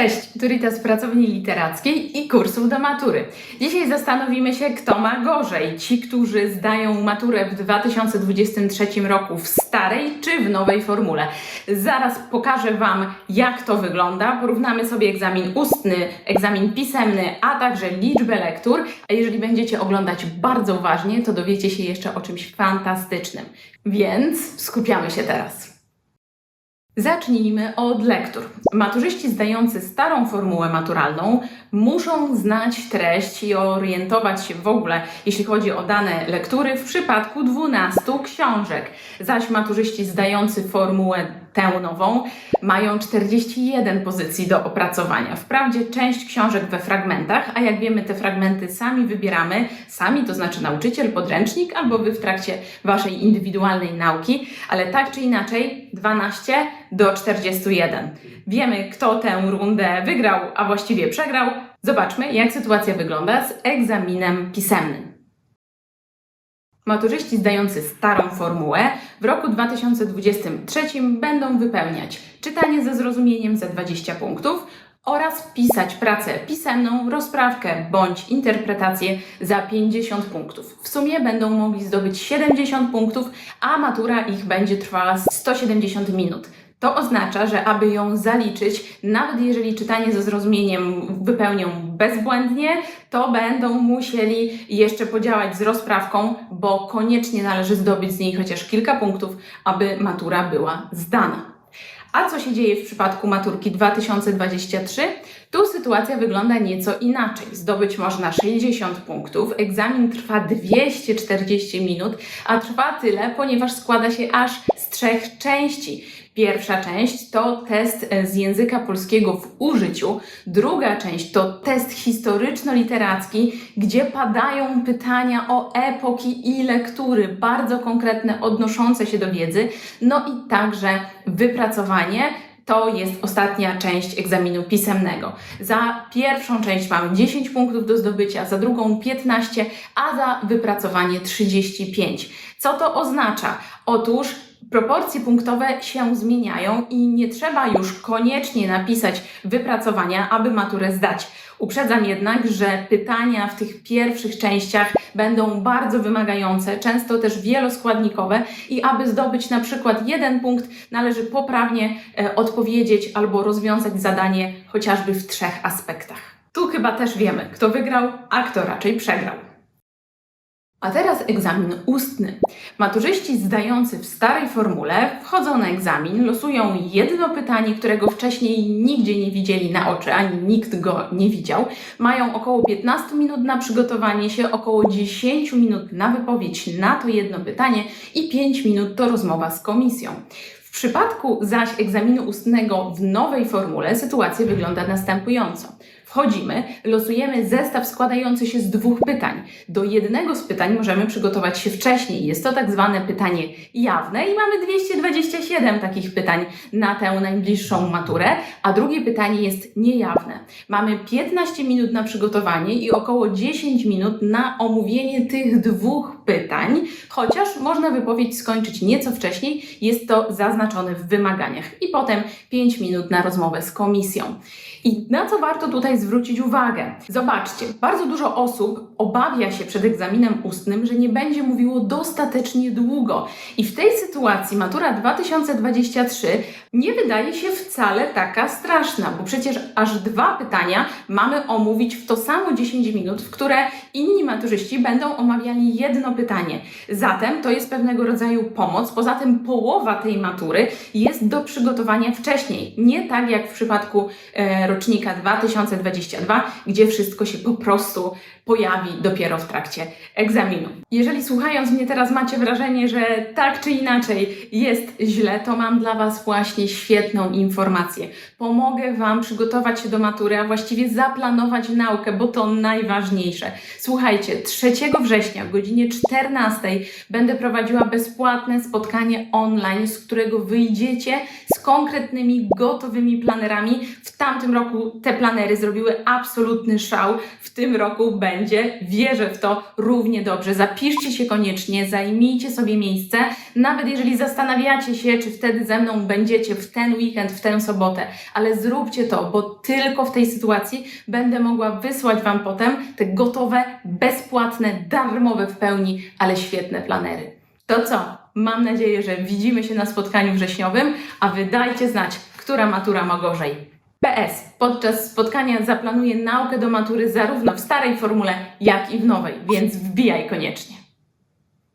Cześć, Turita z pracowni literackiej i kursów do matury. Dzisiaj zastanowimy się, kto ma gorzej. Ci, którzy zdają maturę w 2023 roku w starej czy w nowej formule. Zaraz pokażę Wam, jak to wygląda. Porównamy sobie egzamin ustny, egzamin pisemny, a także liczbę lektur. A jeżeli będziecie oglądać bardzo uważnie, to dowiecie się jeszcze o czymś fantastycznym. Więc skupiamy się teraz. Zacznijmy od lektur. Maturzyści zdający starą formułę maturalną muszą znać treść i orientować się w ogóle, jeśli chodzi o dane lektury, w przypadku 12 książek. Zaś maturzyści zdający formułę tę nową mają 41 pozycji do opracowania. Wprawdzie część książek we fragmentach, a jak wiemy, te fragmenty sami wybieramy, sami, to znaczy nauczyciel, podręcznik, albo wy w trakcie waszej indywidualnej nauki, ale tak czy inaczej 12 do 41. Wiemy, kto tę rundę wygrał, a właściwie przegrał. Zobaczmy, jak sytuacja wygląda z egzaminem pisemnym. Maturzyści zdający starą formułę w roku 2023 będą wypełniać czytanie ze zrozumieniem za 20 punktów oraz pisać pracę pisemną, rozprawkę bądź interpretację za 50 punktów. W sumie będą mogli zdobyć 70 punktów, a matura ich będzie trwała 170 minut. To oznacza, że aby ją zaliczyć, nawet jeżeli czytanie ze zrozumieniem wypełnią bezbłędnie, to będą musieli jeszcze podziałać z rozprawką, bo koniecznie należy zdobyć z niej chociaż kilka punktów, aby matura była zdana. A co się dzieje w przypadku maturki 2023? Tu sytuacja wygląda nieco inaczej. Zdobyć można 60 punktów, egzamin trwa 240 minut, a trwa tyle, ponieważ składa się aż z trzech części. Pierwsza część to test e, z języka polskiego w użyciu, druga część to test historyczno-literacki, gdzie padają pytania o epoki i lektury, bardzo konkretne, odnoszące się do wiedzy, no i także wypracowanie to jest ostatnia część egzaminu pisemnego. Za pierwszą część mamy 10 punktów do zdobycia, za drugą 15, a za wypracowanie 35. Co to oznacza? Otóż proporcje punktowe się zmieniają i nie trzeba już koniecznie napisać wypracowania, aby maturę zdać. Uprzedzam jednak, że pytania w tych pierwszych częściach będą bardzo wymagające, często też wieloskładnikowe i aby zdobyć na przykład jeden punkt, należy poprawnie e, odpowiedzieć albo rozwiązać zadanie chociażby w trzech aspektach. Tu chyba też wiemy, kto wygrał, a kto raczej przegrał. A teraz egzamin ustny. Maturzyści zdający w starej formule wchodzą na egzamin, losują jedno pytanie, którego wcześniej nigdzie nie widzieli na oczy, ani nikt go nie widział. Mają około 15 minut na przygotowanie się, około 10 minut na wypowiedź na to jedno pytanie i 5 minut to rozmowa z komisją. W przypadku zaś egzaminu ustnego w nowej formule sytuacja wygląda następująco. Wchodzimy, losujemy zestaw składający się z dwóch pytań. Do jednego z pytań możemy przygotować się wcześniej. Jest to tak zwane pytanie jawne i mamy 227 takich pytań na tę najbliższą maturę, a drugie pytanie jest niejawne. Mamy 15 minut na przygotowanie i około 10 minut na omówienie tych dwóch pytań, chociaż można wypowiedź skończyć nieco wcześniej, jest to zaznaczone w wymaganiach. I potem 5 minut na rozmowę z komisją. I na co warto tutaj zwrócić uwagę? Zobaczcie, bardzo dużo osób obawia się przed egzaminem ustnym, że nie będzie mówiło dostatecznie długo. I w tej sytuacji matura 2023 nie wydaje się wcale taka straszna, bo przecież aż dwa pytania mamy omówić w to samo 10 minut, w które inni maturzyści będą omawiali jedno pytanie. Zatem to jest pewnego rodzaju pomoc. Poza tym połowa tej matury jest do przygotowania wcześniej. Nie tak jak w przypadku e, rocznika 2022, gdzie wszystko się po prostu pojawi dopiero w trakcie egzaminu. Jeżeli słuchając mnie teraz macie wrażenie, że tak czy inaczej jest źle, to mam dla Was właśnie świetną informację. Pomogę Wam przygotować się do matury, a właściwie zaplanować naukę, bo to najważniejsze. Słuchajcie, 3 września w godzinie 14 będę prowadziła bezpłatne spotkanie online, z którego wyjdziecie z konkretnymi, gotowymi planerami. W tamtym roku roku te planery zrobiły absolutny szał. W tym roku będzie, wierzę w to, równie dobrze. Zapiszcie się koniecznie, zajmijcie sobie miejsce. Nawet jeżeli zastanawiacie się, czy wtedy ze mną będziecie w ten weekend, w tę sobotę, ale zróbcie to, bo tylko w tej sytuacji będę mogła wysłać Wam potem te gotowe, bezpłatne, darmowe w pełni, ale świetne planery. To co? Mam nadzieję, że widzimy się na spotkaniu wrześniowym, a Wy dajcie znać, która matura ma gorzej. PS. Podczas spotkania zaplanuję naukę do matury zarówno w starej formule, jak i w nowej, więc wbijaj koniecznie.